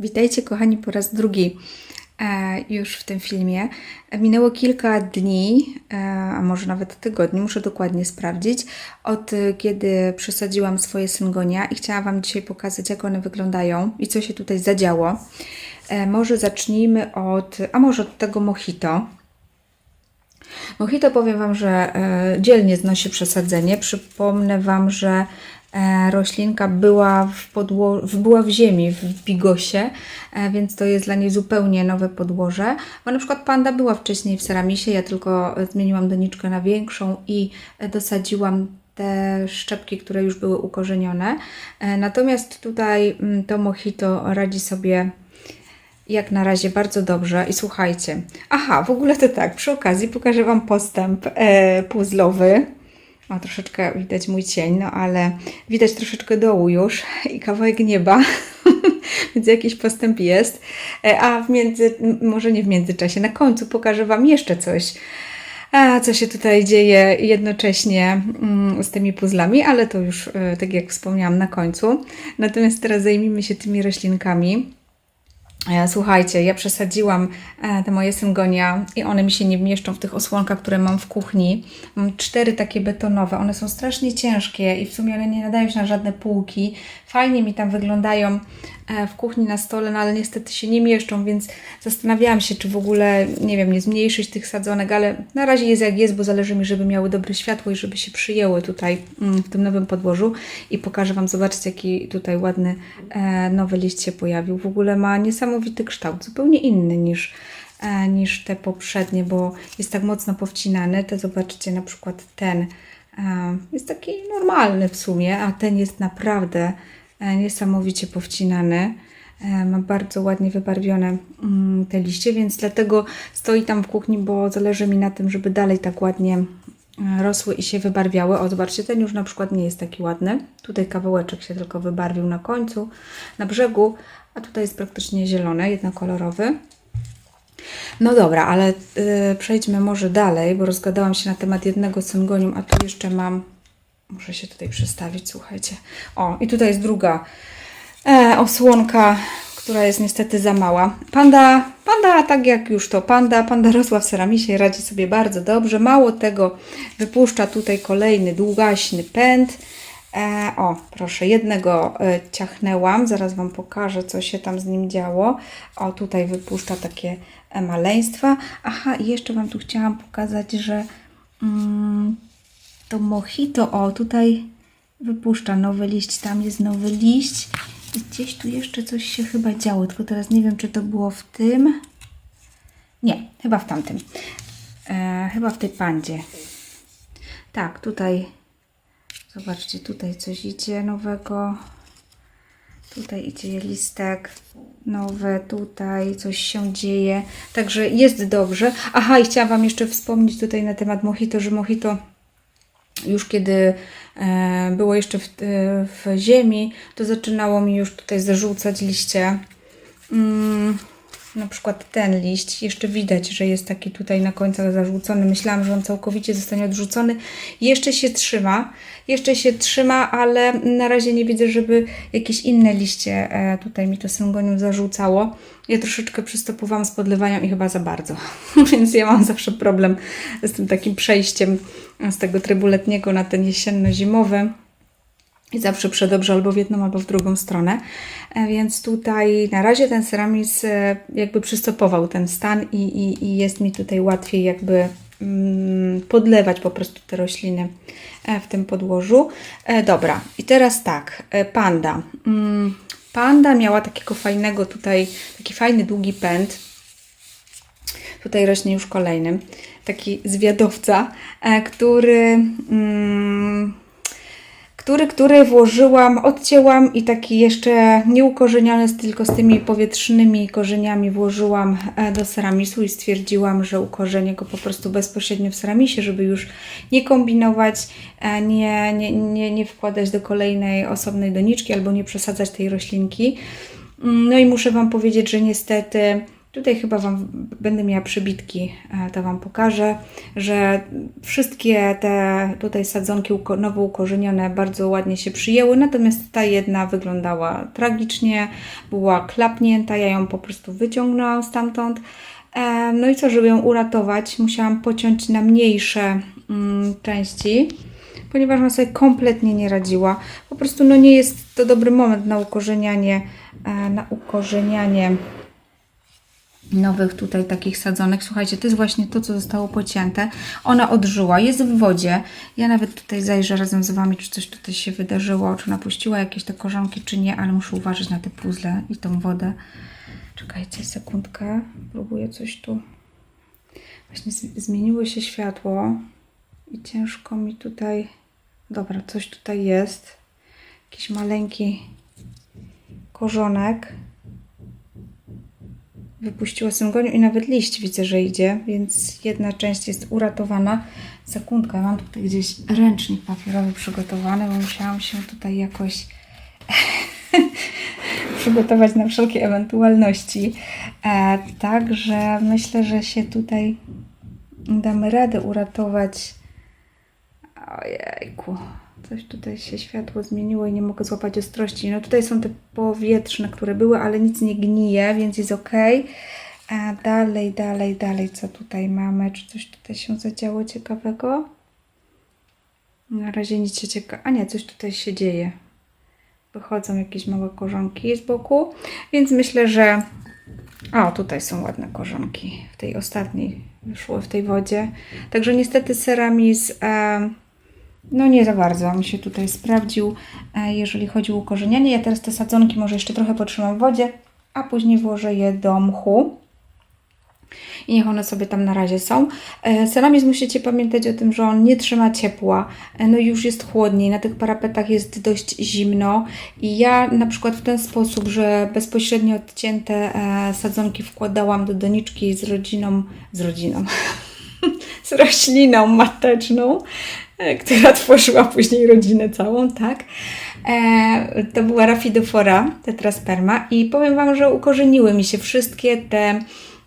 Witajcie kochani po raz drugi e, już w tym filmie. Minęło kilka dni, e, a może nawet tygodni, muszę dokładnie sprawdzić, od e, kiedy przesadziłam swoje syngonia i chciałam Wam dzisiaj pokazać, jak one wyglądają i co się tutaj zadziało. Może zacznijmy od, a może od tego mojito. Mojito powiem Wam, że dzielnie znosi przesadzenie. Przypomnę Wam, że roślinka była w, podło- była w ziemi, w bigosie, e, więc to jest dla niej zupełnie nowe podłoże. Bo na przykład panda była wcześniej w ceramisie, ja tylko e, zmieniłam doniczkę na większą i e, dosadziłam te szczepki, które już były ukorzenione. E, Natomiast tutaj mm, to mojito radzi sobie jak na razie bardzo dobrze i słuchajcie. Aha, w ogóle to tak, przy okazji pokażę Wam postęp e, puzzlowy. O, troszeczkę widać mój cień, no ale widać troszeczkę dołu już i kawałek nieba, więc jakiś postęp jest. E, a w między, może nie w międzyczasie, na końcu pokażę Wam jeszcze coś. A, co się tutaj dzieje jednocześnie mm, z tymi puzzlami, ale to już, e, tak jak wspomniałam, na końcu. Natomiast teraz zajmijmy się tymi roślinkami. E, Słuchajcie, ja przesadziłam e, te moje syngonia i one mi się nie mieszczą w tych osłonkach, które mam w kuchni. Mam cztery takie betonowe, one są strasznie ciężkie i w sumie one nie nadają się na żadne półki. Fajnie mi tam wyglądają w kuchni na stole, no ale niestety się nie mieszczą, więc zastanawiałam się, czy w ogóle, nie wiem, nie zmniejszyć tych sadzonek, ale na razie jest jak jest, bo zależy mi, żeby miały dobre światło i żeby się przyjęły tutaj mm, w tym nowym podłożu. I pokażę Wam, zobaczcie, jaki tutaj ładny e, nowy liść się pojawił. W ogóle ma niesamowity kształt, zupełnie inny niż, e, niż te poprzednie, bo jest tak mocno powcinany. Te zobaczcie, na przykład ten e, jest taki normalny w sumie, a ten jest naprawdę e, niesamowicie powcinany. E, Ma bardzo ładnie wybarwione mm, te liście, więc dlatego stoi tam w kuchni, bo zależy mi na tym, żeby dalej tak ładnie e, rosły i się wybarwiały. O, zobaczcie, ten już na przykład nie jest taki ładny. Tutaj kawałeczek się tylko wybarwił na końcu, na brzegu, a tutaj jest praktycznie zielony, jednokolorowy. No dobra, ale przejdźmy może dalej, bo rozgadałam się na temat jednego syngonium, a tu jeszcze mam. Muszę się tutaj przestawić, słuchajcie. O, i tutaj jest druga e, osłonka, która jest niestety za mała. Panda, panda, tak jak już to panda, panda rosła w ceramisie i radzi sobie bardzo dobrze. Mało tego, wypuszcza tutaj kolejny długaśny pęd. E, o, proszę, jednego e, ciachnęłam, zaraz Wam pokażę, co się tam z nim działo. O, tutaj wypuszcza takie e, maleństwa. Aha, i jeszcze Wam tu chciałam pokazać, że mm, to mojito, o, tutaj wypuszcza nowy liść, tam jest nowy liść. I gdzieś tu jeszcze coś się chyba działo, tylko teraz nie wiem, czy to było w tym. Nie, chyba w tamtym. E, chyba w tej pandzie. Tak, tutaj Zobaczcie, tutaj coś idzie nowego. Tutaj idzie listek nowy, tutaj coś się dzieje. Także jest dobrze. Aha, i chciałam Wam jeszcze wspomnieć tutaj na temat mojito, że mojito już kiedy e, było jeszcze w, e, w ziemi, to zaczynało mi już tutaj zarzucać liście. Na przykład ten liść, jeszcze widać, że jest taki tutaj na końcach zarzucony. Myślałam, że on całkowicie zostanie odrzucony. Jeszcze się trzyma, jeszcze się trzyma, ale na razie nie widzę, żeby jakieś inne liście e, tutaj mi to syngonium zarzucało. Ja troszeczkę przystopowałam z podlewaniem i chyba za bardzo, więc ja mam zawsze problem z tym takim przejściem z tego trybu letniego na ten jesienno-zimowy. I zawsze przedobrze albo w jedną, albo w drugą stronę. E, Więc tutaj na razie ten ceramis e, jakby przystopował ten stan i, i, i jest mi tutaj łatwiej jakby mm, podlewać po prostu te rośliny e, w tym podłożu. Dobra, i teraz tak, panda. Mm, Panda miała takiego fajnego tutaj, taki fajny długi pęd. Tutaj rośnie już kolejny, taki zwiadowca, który mm, który, który włożyłam, odcięłam i taki jeszcze nieukorzeniony, tylko z tymi powietrznymi korzeniami włożyłam e, do ceramisu i stwierdziłam, że ukorzenię go po prostu bezpośrednio w ceramisie, żeby już nie kombinować, e, nie, nie, nie, nie wkładać do kolejnej osobnej doniczki albo nie przesadzać tej roślinki. Mm, No i muszę Wam powiedzieć, że niestety Tutaj chyba Wam będę miała przybitki, e, to Wam pokażę, że wszystkie te tutaj sadzonki nowo ukorzenione bardzo ładnie się przyjęły, natomiast ta jedna wyglądała tragicznie, była klapnięta, ja ją po prostu wyciągnęłam stamtąd. E, No i co, żeby ją uratować, musiałam pociąć na mniejsze mm, części, ponieważ ona sobie kompletnie nie radziła. Po prostu no nie jest to dobry moment na ukorzenianie, e, na ukorzenianie nowych tutaj takich sadzonek. Słuchajcie, to jest właśnie to, co zostało pocięte. Ona odżyła, jest w wodzie. Ja nawet tutaj zajrzę razem z Wami, czy coś tutaj się wydarzyło, czy napuściła jakieś te korzonki, czy nie, ale muszę uważać na te puzzle i tą wodę. Czekajcie sekundkę, próbuję coś tu. Właśnie zmieniło się światło i ciężko mi tutaj... Dobra, coś tutaj jest. Jakiś maleńki korzonek wypuściła syngoniu i nawet liść widzę, że idzie, więc jedna część jest uratowana. Sekundkę, mam tutaj gdzieś ręcznik papierowy przygotowany, bo musiałam się tutaj jakoś przygotować na wszelkie ewentualności. E, także myślę, że się tutaj damy radę uratować. Ojejku, coś tutaj się światło zmieniło i nie mogę złapać ostrości. No tutaj są te powietrzne, które były, ale nic nie gnije, więc jest ok. A dalej, dalej, dalej, co tutaj mamy? Czy coś tutaj się zadziało ciekawego? Na razie nic się ciekawe. A nie, coś tutaj się dzieje. Wychodzą jakieś małe korzonki z boku, więc myślę, że. O, tutaj są ładne korzonki. W tej ostatniej wyszły w tej wodzie. Także niestety ceramiz. E, no nie za bardzo mi się tutaj sprawdził, e, jeżeli chodzi o ukorzenianie. Ja teraz te sadzonki może jeszcze trochę potrzymam w wodzie, a później włożę je do mchu. I niech one sobie tam na razie są. E, Ceramizm musicie pamiętać o tym, że on nie trzyma ciepła. E, No już jest chłodniej. Na tych parapetach jest dość zimno. I ja na przykład w ten sposób, że bezpośrednio odcięte sadzonki wkładałam do doniczki z rodziną, z rodziną, z rośliną mateczną, która tworzyła później rodzinę całą, tak? E, to była Rhaphidophora tetrasperma i powiem Wam, że ukorzeniły mi się wszystkie te,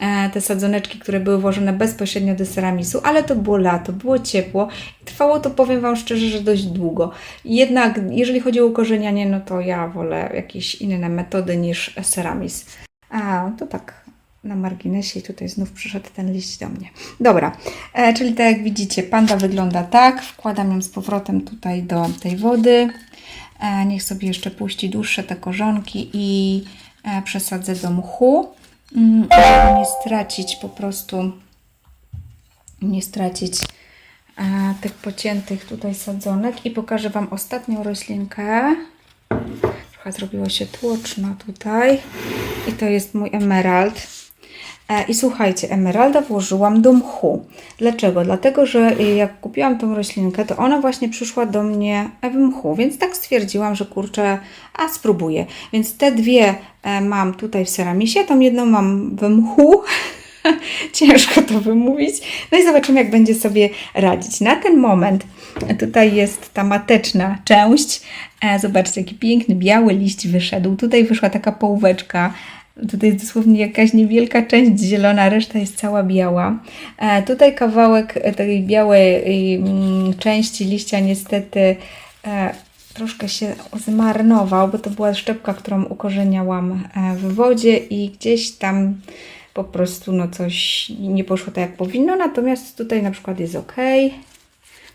e, te sadzoneczki, które były włożone bezpośrednio do ceramisu, ale to było lato, było ciepło. Trwało to, powiem Wam szczerze, że dość długo. Jednak jeżeli chodzi o ukorzenianie, no to ja wolę jakieś inne metody niż ceramis. A, to tak na marginesie i tutaj znów przyszedł ten liść do mnie. Dobra, e, czyli tak jak widzicie, panda wygląda tak. Wkładam ją z powrotem tutaj do tej wody. E, niech sobie jeszcze puści dłuższe te korzonki i e, przesadzę do mchu, mm, żeby nie stracić po prostu, nie stracić e, tych pociętych tutaj sadzonek i pokażę Wam ostatnią roślinkę. Trochę zrobiło się tłoczno tutaj. I to jest mój emerald. E, I słuchajcie, emeralda włożyłam do mchu. Dlaczego? Dlatego, że jak kupiłam tą roślinkę, to ona właśnie przyszła do mnie w mchu, więc tak stwierdziłam, że kurczę, a spróbuję. Więc te dwie e, mam tutaj w ceramisie, tą jedną mam w mchu. Ciężko to wymówić. No i zobaczymy, jak będzie sobie radzić. Na ten moment tutaj jest ta mateczna część. E, Zobaczcie, jaki piękny biały liść wyszedł. Tutaj wyszła taka połóweczka. Tutaj jest dosłownie jakaś niewielka część zielona, reszta jest cała biała. E, tutaj kawałek e, tej białej mm, części liścia niestety e, troszkę się zmarnował, bo to była szczepka, którą ukorzeniałam w wodzie i gdzieś tam po prostu no coś nie poszło tak jak powinno, natomiast tutaj na przykład jest ok.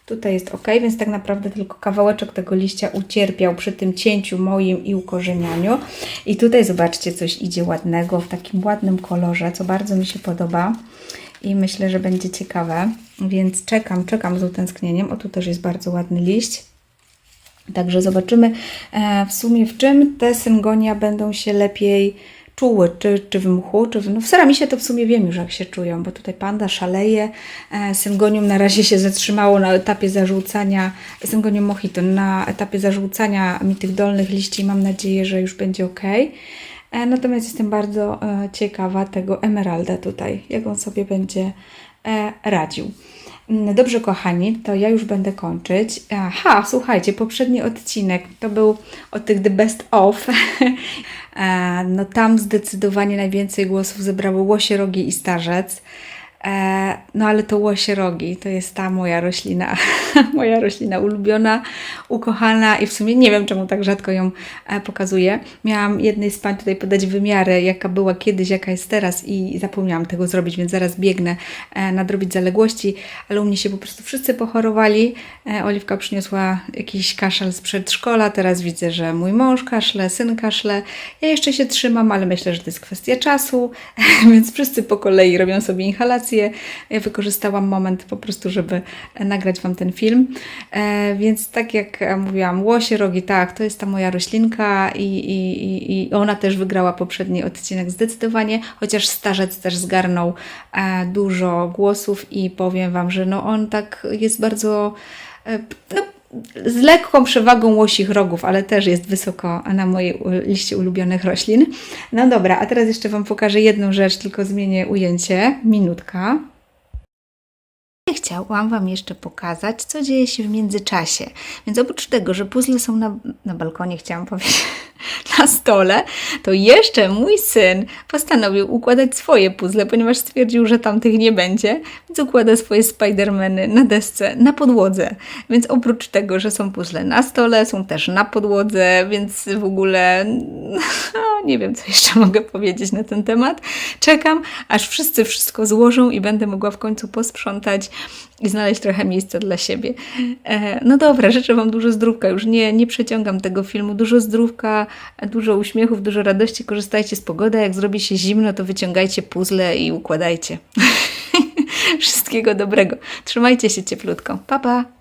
Tutaj jest ok, więc tak naprawdę tylko kawałeczek tego liścia ucierpiał przy tym cięciu moim i ukorzenianiu. I tutaj zobaczcie, coś idzie ładnego w takim ładnym kolorze, co bardzo mi się podoba i myślę, że będzie ciekawe. Więc czekam, czekam z utęsknieniem. O, tu też jest bardzo ładny liść. Także zobaczymy e, w sumie w czym te syngonia będą się lepiej czuły, czy, czy w mchu, czy w... No w ceramisie to w sumie wiem już jak się czują, bo tutaj panda szaleje, e, syngonium na razie się zatrzymało na etapie zarzucania, syngonium mojito na etapie zarzucania mi tych dolnych liści, mam nadzieję, że już będzie ok. E, natomiast jestem bardzo e, ciekawa tego emeralda tutaj, jak on sobie będzie radził. Mm, Dobrze, kochani, to ja już będę kończyć. Aha, słuchajcie, poprzedni odcinek to był o tych The Best Of. E, no tam zdecydowanie najwięcej głosów zebrały łosie rogi i starzec. E, no ale to łosie rogi to jest ta moja roślina, moja roślina ulubiona, ukochana i w sumie nie wiem czemu tak rzadko ją e, pokazuję. Miałam jednej z pań tutaj podać wymiary, jaka była kiedyś, jaka jest teraz i zapomniałam tego zrobić, więc zaraz biegnę e, nadrobić zaległości, ale u mnie się po prostu wszyscy pochorowali. Oliwka przyniosła jakiś kaszel z przedszkola, teraz widzę, że mój mąż kaszle, syn kaszle. Ja jeszcze się trzymam, ale myślę, że to jest kwestia czasu, więc wszyscy po kolei robią sobie inhalacje. Ja wykorzystałam moment po prostu, żeby e, nagrać Wam ten film. E, więc tak jak e, mówiłam, łosie rogi, tak, to jest ta moja roślinka i, i, i- ona też wygrała poprzedni odcinek zdecydowanie, chociaż starzec też zgarnął dużo głosów i powiem Wam, że no on tak jest bardzo no, z lekką przewagą łosich rogów, ale też jest wysoko na mojej liście ulubionych roślin. No dobra, a teraz jeszcze Wam pokażę jedną rzecz, tylko zmienię ujęcie. Minutka. Chciałam Wam jeszcze pokazać, co dzieje się w międzyczasie. Więc oprócz tego, że puzzle są na, na balkonie, chciałam powiedzieć, na stole, to jeszcze mój syn postanowił układać swoje puzzle, ponieważ stwierdził, że tamtych nie będzie, więc układa swoje Spidermany na desce, na podłodze. Więc oprócz tego, że są puzzle na stole, są też na podłodze, więc w ogóle no, nie wiem, co jeszcze mogę powiedzieć na ten temat. Czekam, aż wszyscy wszystko złożą i będę mogła w końcu posprzątać i znaleźć trochę miejsca dla siebie. E, no dobra, życzę Wam dużo zdrówka. Już nie, nie przeciągam tego filmu. Dużo zdrówka, dużo uśmiechów, dużo radości. Korzystajcie z pogody. Jak zrobi się zimno, to wyciągajcie puzzle i układajcie. Wszystkiego dobrego. Trzymajcie się cieplutko. Pa, pa!